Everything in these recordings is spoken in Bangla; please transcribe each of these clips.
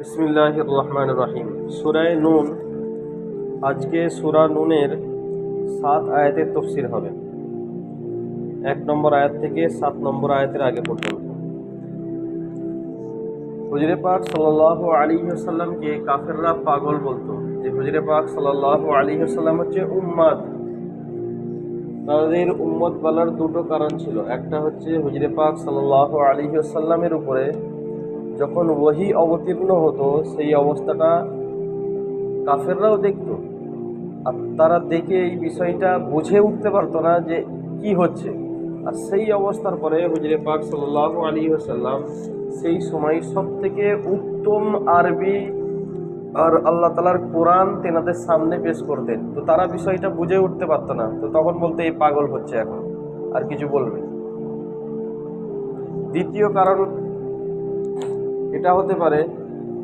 বিসমিল্লাহ রহমান রাহিম সুরায় নুন। আজকে সুরা নুনের সাত আয়াতের তফসির হবে। এক নম্বর আয়াত থেকে সাত নম্বর আয়াতের আগে পর্যন্ত। হুজরে পাক সাল্লাহ আলী সাল্লামকে কাফেররা পাগল বলতো যে হুজরে পাক সাল্লাহ আলী সাল্লাম হচ্ছে উম্মাদ। তাদের উম্মত বলার দুটো কারণ ছিল। একটা হচ্ছে হুজরে পাক সাল্লাহ আলী সাল্লামের উপরে যখন ওহি অবতীর্ণ হতো, সেই অবস্থাটা কাফেররাও দেখতো। আর তারা দেখে এই বিষয়টা বুঝে উঠতে পারতো না যে কি হচ্ছে। আর সেই অবস্থার পরে হুজরে পাক সাল্লাহ আলী সাল্লাম সেই সময় সব থেকে উত্তম আরবি আর আল্লাহ তালার কোরআন তেনাদের সামনে পেশ করতেন। তো তারা বিষয়টা বুঝে উঠতে পারতো না। তো তখন বলতে এই পাগল হচ্ছে এখন, আর কিছু বলবে দ্বিতীয় কারণ এটা হতে পারে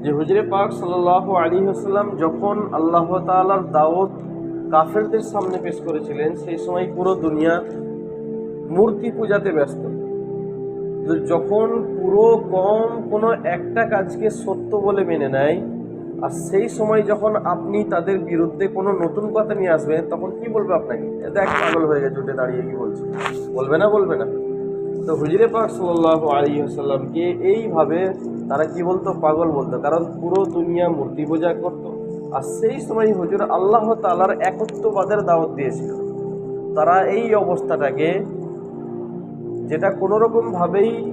যে হুজরে পাক সাল্লাহ আলী হাসাল্লাম যখন আল্লাহ তালার দাওয়াত কাফেরদের সামনে পেশ করেছিলেন, সেই সময় পুরো দুনিয়া মূর্তি পূজাতে ব্যস্ত। যখন পুরো কম কোনো একটা কাজকে সত্য বলে মেনে নেয়, আর সেই সময় যখন আপনি তাদের বিরুদ্ধে কোনো নতুন কথা নিয়ে আসবেন, তখন কি বলবে আপনাকে? দেখ, পাগল হয়ে গেছে, উঠে দাঁড়িয়ে কি বলছে? বলবে না বলবে না। তো হুজরে পাক সাল্লাহ আলী আসাল্লামকে এইভাবে তারা কি বলতো? পাগল বলতো। কারণ পুরো দুনিয়া মূর্তি পূজা করত। আর সেই সময় হুজুর আল্লাহ তালার একত্ববাদের দাওয়াত দিয়েছিল। তারা এই অবস্থাটাকে যেটা কোনো রকমভাবেই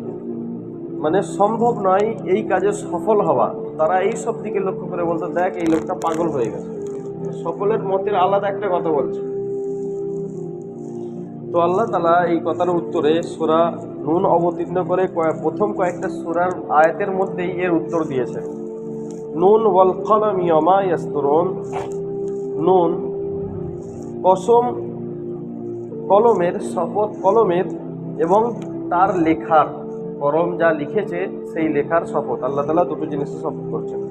মানে সম্ভব নয়, এই কাজে সফল হওয়া। তারা এই সব দিকে লক্ষ্য করে বলতো, দেখ, এই লোকটা পাগল হয়ে গেছে। সকলের মতের আলাদা একটা কথা বলছে। তো আল্লাহ তালা এই কথার উত্তরে সোরা নুন অবতীর্ণ করে প্রথম কয়েকটা সোরার আয়াতের মধ্যেই এর উত্তর দিয়েছে। নুন ওয়াল নুন কসম কলমের শপথ কলমের এবং তার লেখার কলম যা লিখেছে সেই লেখার শপথ। আল্লাহ তালা দুটো জিনিসের শপথ করছেন।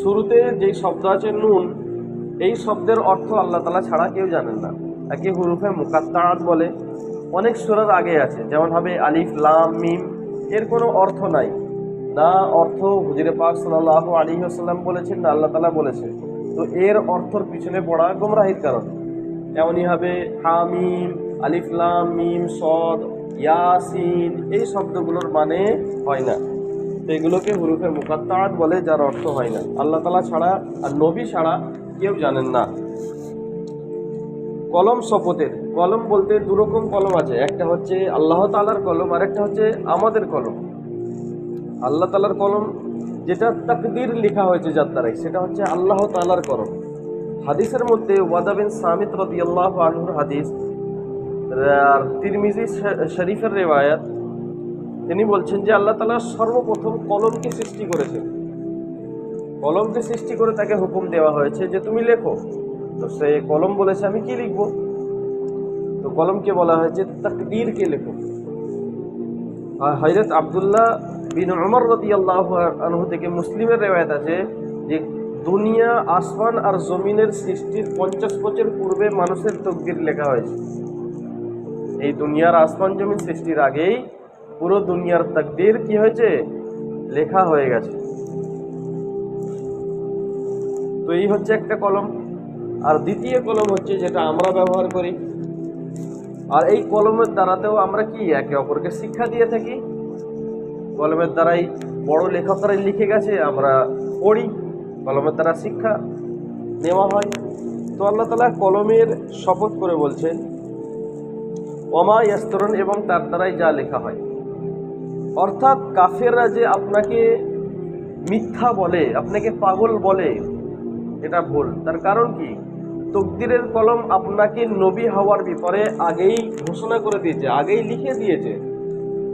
শুরুতে যেই শব্দ আছে নুন, এই শব্দের অর্থ আল্লাহ তালা ছাড়া কেউ জানেন না। একে হুরুফে মুকাত্তাত বলে। অনেক সুরার আগে আছে, যেমন হবে আলিফ, লাম, মিম, এর কোনো অর্থ নাই। না অর্থ হুজুরে পাক সাল্লাহ আলী আসাল্লাম বলেছেন, না আল্লাহ তালা বলেছে তো এর অর্থর পিছনে পড়া গোমরাহির কারণ। এমনই হবে হামিম আলিফ, লাম, মিম, সদ, ইয়াসিন, এই শব্দগুলোর মানে হয় না। তো এগুলোকে হুরুফে মুকাত্তাত বলে, যার অর্থ হয় না। আল্লাহ তালা ছাড়া আর নবী ছাড়া কেউ জানেন না। কলম শপথের, কলম বলতে দুরকম কলম আছে। একটা হচ্ছে আল্লাহ তালার কলম আর একটা হচ্ছে আমাদের কলম। আল্লাহ তালার কলম, যেটা তাকদির লেখা হয়েছে যার সেটা হচ্ছে আল্লাহ তালার কলম। হাদিসের মধ্যে ওয়াদাবিন সামিত রদি আল্লাহ আনহুর হাদিস, আর তিরমিজি শরীফের রেওয়ায়াত, তিনি বলছেন যে আল্লাহ তালা সর্বপ্রথম কলমকে সৃষ্টি করেছেন। কলমকে সৃষ্টি করে তাকে হুকুম দেওয়া হয়েছে যে তুমি লেখো। তো সে কলম বলেছে, আমি কি লিখব? তো কলমকে বলা হয়েছে তাকদীরকে লেখো। হজরত আবদুল্লাহ বিন উমর রতি আল্লাহ আনহু থেকে মুসলিমের রেওয়ায়ত আছে যে, দুনিয়া, আসমান আর জমিনের সৃষ্টির পঞ্চাশ বছর পূর্বে মানুষের তকদির লেখা হয়েছে। এই দুনিয়ার আসমান, জমিন সৃষ্টির আগেই পুরো দুনিয়ার তকদির কি হয়েছে? লেখা হয়ে গেছে। তো এই হচ্ছে একটা কলম। আর দ্বিতীয় কলম হচ্ছে যেটা আমরা ব্যবহার করি। আর এই কলমের দ্বারাতেও আমরা কি, একে অপরকে শিক্ষা দিয়ে থাকি। কলমের দ্বারাই বড় লেখকরাই লিখে গেছে, আমরা পড়ি। কলমের দ্বারা শিক্ষা নেওয়া হয়। তো আল্লাহ তালা কলমের শপথ করে বলছেন, ওমা ইয়াস্তরণ এবং তার দ্বারাই যা লেখা হয়। অর্থাৎ কাফেররা যে আপনাকে মিথ্যা বলে, আপনাকে পাগল বলে, এটা ভুল। তার কারণ কি? তকদিরের কলম আপনাকে নবী হওয়ার ব্যাপারে আগেই ঘোষণা করে দিয়েছে, আগেই লিখে দিয়েছে।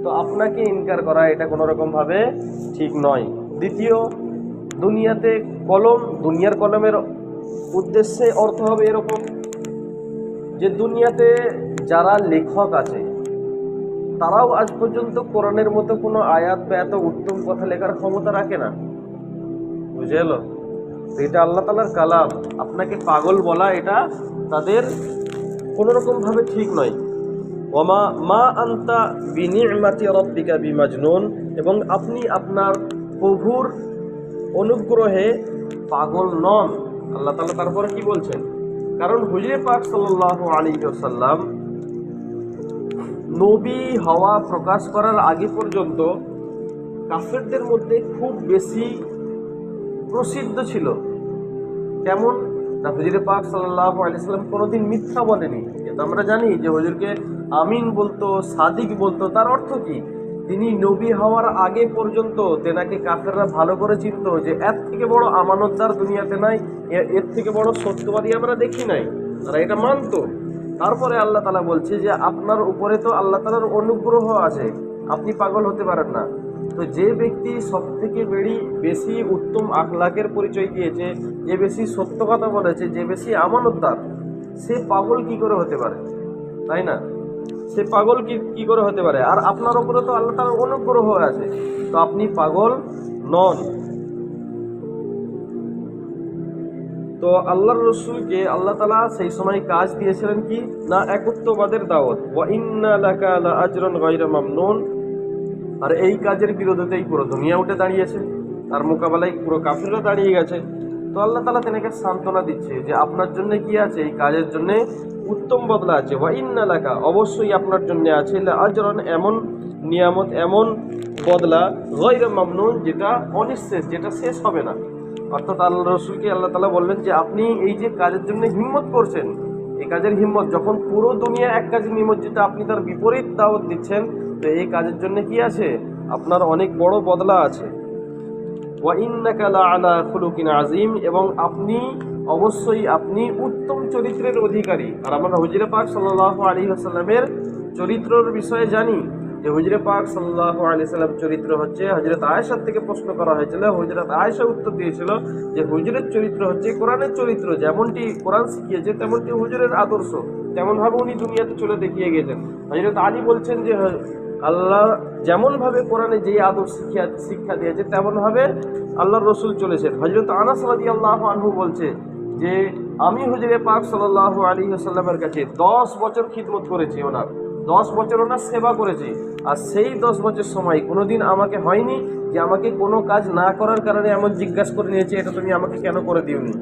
তো আপনাকে ইনকার করা এটা কোনো রকমভাবে ঠিক নয়। দ্বিতীয়, দুনিয়াতে কলম, দুনিয়ার কলমের উদ্দেশ্যে অর্থ হবে এরকম যে দুনিয়াতে যারা লেখক আছে, তারাও আজ পর্যন্ত কোরআনের মতো কোনো আয়াত বা এত উত্তম কথা লেখার ক্ষমতা রাখে না। বুঝে এলো? এটা আল্লাহ তালার কালাম। আপনাকে পাগল বলা এটা তাদের কোনো রকমভাবে ঠিক নয়। ওমা, মা আন্তা বিনিমাতি রব্বিকা বিমাজনুন। এবং আপনি আপনার প্রভুর অনুগ্রহে পাগল নন। আল্লাহ তালা তারপরে কি বলছেন? কারণ হুজরে পাক সাল্লাহ আলী সাল্লাম নবী হওয়া প্রকাশ করার আগে পর্যন্ত কাফেরদের মধ্যে খুব বেশি প্রসিদ্ধ ছিল। কেমন? না, হুজুরে পাক সাল্লাহ আলাইসাল্লাম কোনোদিন মিথ্যা বলেনি। এটা আমরা জানি যে হুজুরকে আমিন বলতো, সাদিক বলতো, তার অর্থ কি? তিনি নবী হওয়ার আগে পর্যন্ত তেনাকে কাফেররা ভালো করে চিনতো যে এর থেকে বড় আমানতদার দুনিয়াতে নাই এর থেকে বড় সত্যবাদী আমরা দেখি নাই। তারা এটা মানতো। তারপরে আল্লাহ তালা বলছে যে আপনার উপরে তো আল্লাহ তালার অনুগ্রহ আছে। আপনি পাগল হতে পারেন না। তো যে ব্যক্তি সব থেকে বেড়ি বেশি উত্তম আখলাকের পরিচয় দিয়েছে, যে বেশি সত্য কথা বলেছে, যে বেশি আমানতদার সে পাগল কি করে হতে পারে? তাই না? সে পাগল কি কি করে হতে পারে? আর আপনার উপরে তো আল্লাহ তালার অনুগ্রহ আছে। তো আপনি পাগল নন। তো আল্লাহর রসুলকে আল্লাহ তালা সেই সময় কাজ দিয়েছিলেন কি? না, একত্ববাদের দাওয়াত। ওয়া ইন্না লাকা লা মামনুন। আর এই কাজের বিরোধিতাই পুরো দুনিয়া উঠে দাঁড়িয়েছে। তার মোকাবেলায় পুরো কাফিররা দাঁড়িয়ে গেছে। তো আল্লাহ তালা তেনাকে সান্ত্বনা দিচ্ছে যে আপনার জন্য কি আছে, এই কাজের জন্য উত্তম বদলা আছে। ওয়া ইন্না লাকা, অবশ্যই আপনার জন্য আছে। আজরান, এমন নিয়ামত, এমন বদলা গয়রা মামনুন যেটা অনিঃশেষ যেটা শেষ হবে না। অর্থাৎ আল্লাহ রসুলকে আল্লাহ তালা বললেন যে আপনি এই যে কাজের জন্য হিম্মত করছেন এই কাজের হিম্মত যখন পুরো দুনিয়া এক কাজে নিমজ্জিত, আপনি তার বিপরীত দাওয়াত দিচ্ছেন, তো এই কাজের জন্য কি আছে? আপনার অনেক বড় বদলা আছে। খুলুকিন আজিম এবং আপনি অবশ্যই আপনি উত্তম চরিত্রের অধিকারী। আর আমরা হজিরা পাক সাল্লাহ আলী আসাল্লামের চরিত্রর বিষয়ে জানি। যে হুজরে পাক সাল্লাহ আলাইহি সাল্লাম চরিত্র হচ্ছে হজরত আয়েশার থেকে প্রশ্ন করা হয়েছিল হজরত আয়েশা উত্তর দিয়েছিল যে হুজুরের চরিত্র হচ্ছে কোরআনের চরিত্র, যেমনটি কোরআন শিখিয়েছে, তেমনটি হুজুরের আদর্শ। তেমনভাবে উনি দুনিয়াতে চলে দেখিয়ে গেছেন। হযরত আলী বলছেন যে আল্লাহ যেমনভাবে কোরআনে যেই আদর্শ শিক্ষা শিক্ষা দিয়েছে, তেমনভাবে আল্লাহর রসুল চলেছেন। হজরত আনাস রাদি আল্লাহ আনহু বলছে যে, আমি হুজুরে পাক সাল্লাহ আলী সাল্লামের কাছে দশ বছর খিদমত করেছি ওনার। দশ বছর ওনার সেবা করেছি। আর সেই দশ বছর সময় কোনোদিন আমাকে হয়নি যে আমাকে কোনো কাজ না করার কারণে এমন জিজ্ঞাসা করে নিয়েছে, এটা তুমি আমাকে কেন করে দিওনি?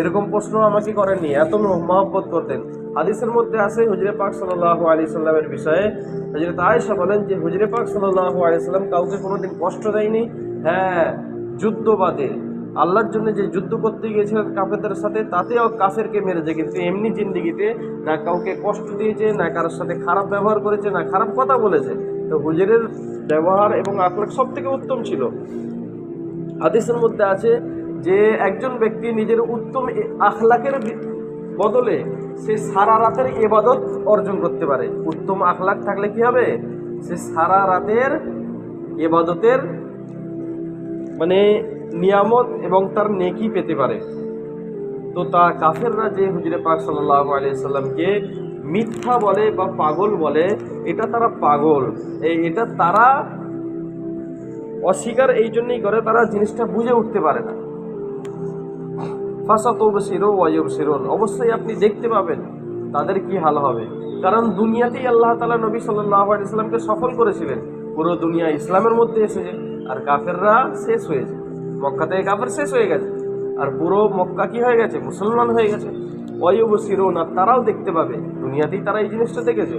এরকম প্রশ্ন আমাকে করেননি। এত মহব্বত করতেন। হাদিসের মধ্যে আছে, হুজরে পাক সাল্লাহ আলী সাল্লামের বিষয়ে হজরত আয়েশা বলেন যে, হুজরে পাক সাল্লাহ আলী সাল্লাম কাউকে কোনো দিন কষ্ট দেয়নি? হ্যাঁ যুদ্ধবাদে আল্লাহর জন্য যে যুদ্ধ করতে গিয়েছিলেন কাফেরদের সাথে, তাতেও কাফেরকে মেরেছে। কিন্তু এমনি জিন্দিগিতে না কাউকে কষ্ট দিয়েছে, না কারোর সাথে খারাপ ব্যবহার করেছে, না খারাপ কথা বলেছে। তো হুজুরের ব্যবহার এবং আকলাক সব থেকে উত্তম ছিল। হাদিসের মধ্যে আছে যে, একজন ব্যক্তি নিজের উত্তম আখলাকের বদলে সে সারা রাতের এবাদত অর্জন করতে পারে। উত্তম আখলাক থাকলে কি হবে? সে সারা রাতের এবাদতের মানে নিয়ামত এবং তার নেকি পেতে পারে। তো তা কাফেররা যে হুজুরে পাক সাল্লাহ আলিয়াল্লামকে মিথ্যা বলে বা পাগল বলে, এটা তারা পাগল। এই এটা তারা অস্বীকার এই জন্যই করে, তারা জিনিসটা বুঝে উঠতে পারে না। ফাঁসা তৌব শিরো ওয়াইব শিরোন অবশ্যই আপনি দেখতে পাবেন তাদের কি হাল হবে। কারণ দুনিয়াতেই আল্লাহ তালা নবী সাল্লাহ ইসলামকে সফল করেছিলেন। পুরো দুনিয়া ইসলামের মধ্যে এসেছে। আর কাফেররা শেষ হয়েছে। মক্কা থেকে কাফের শেষ হয়ে গেছে। আর পুরো মক্কা কি হয়ে গেছে? মুসলমান হয়ে গেছে। ওয়াইব শিরোন তারাও দেখতে পাবে। দুনিয়াতেই তারা এই জিনিসটা দেখেছে।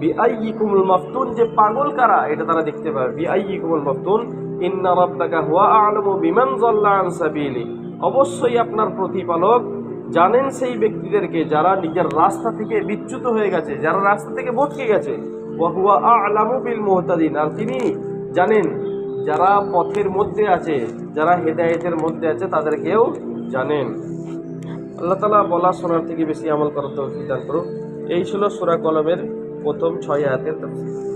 বিআই কুমুল মাফতুন, যে পাগল কারা, এটা তারা দেখতে পাবে। বিআই কুমুল মাফতুন, ইন্না রাব্বাকা হুয়া আ'লামু বিমান যাল্লা আন সাবিলি। অবশ্যই আপনার প্রতিপালক জানেন সেই ব্যক্তিদেরকে যারা নিজের রাস্তা থেকে বিচ্যুত হয়ে গেছে, যারা রাস্তা থেকে ভটকে গেছে। ওয়া হুয়া আ'লামু বিল মুহতাদিন, আর তিনি জানেন যারা পথের মধ্যে আছে, যারা হেদায়েতের মধ্যে আছে, তাদেরকেও জানেন। আল্লাহ তালা বলা শোনার থেকে বেশি আমল করার তৌফিক দান করুন এই ছিল সুরা কলমের প্রথম ছয় আয়াতের তাফসীর।